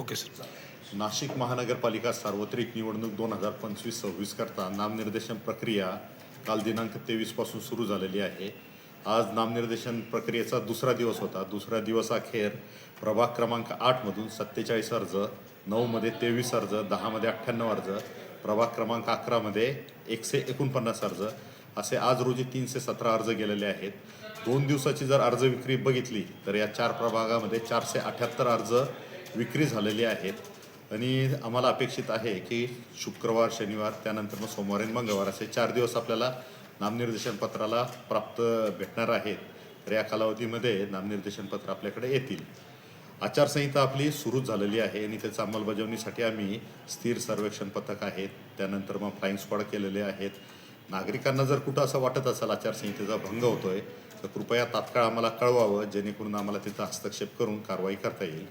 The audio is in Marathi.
Okay sir. नाशिक महानगरपालिका सार्वत्रिक निवडणूक दोन हजार पंचवीस सव्वीस करता नामनिर्देशन प्रक्रिया काल दिनांक तेवीसपासून सुरू झालेली आहे. आज नामनिर्देशन प्रक्रियेचा दुसरा दिवस होता. दुसऱ्या दिवस अखेर प्रभाग क्रमांक आठमधून सत्तेचाळीस अर्ज नऊमध्ये तेवीस अर्ज दहामध्ये अठ्ठ्याण्णव अर्ज प्रभाग क्रमांक अकरामध्ये एकशे एकोणपन्नास अर्ज असे आज रोजी तीनशे सतरा अर्ज गेलेले आहेत. दोन दिवसाची जर अर्ज विक्री बघितली तर या चार प्रभागामध्ये चारशे अठ्याहत्तर अर्ज विक्री झालेली आहेत. आणि आम्हाला अपेक्षित आहे की शुक्रवार शनिवार त्यानंतर मग सोमवार आणि मंगळवार असे चार दिवस आपल्याला नामनिर्देशन पत्राला प्राप्त भेटणार आहेत. तर या कालावधीमध्ये नामनिर्देशन पत्र आपल्याकडे येतील. आचारसंहिता आपली सुरू झालेली आहे आणि त्याच्या अंमलबजावणीसाठी आम्ही स्थिर सर्वेक्षण पथक आहेत. त्यानंतर मग फ्लाईंग स्क्वॉड केलेले आहेत. नागरिकांना जर कुठं असं वाटत असेल आचारसंहितेचा भंग होतोय तर कृपया तात्काळ आम्हाला कळवावं जेणेकरून आम्हाला तिथं हस्तक्षेप करून कारवाई करता येईल.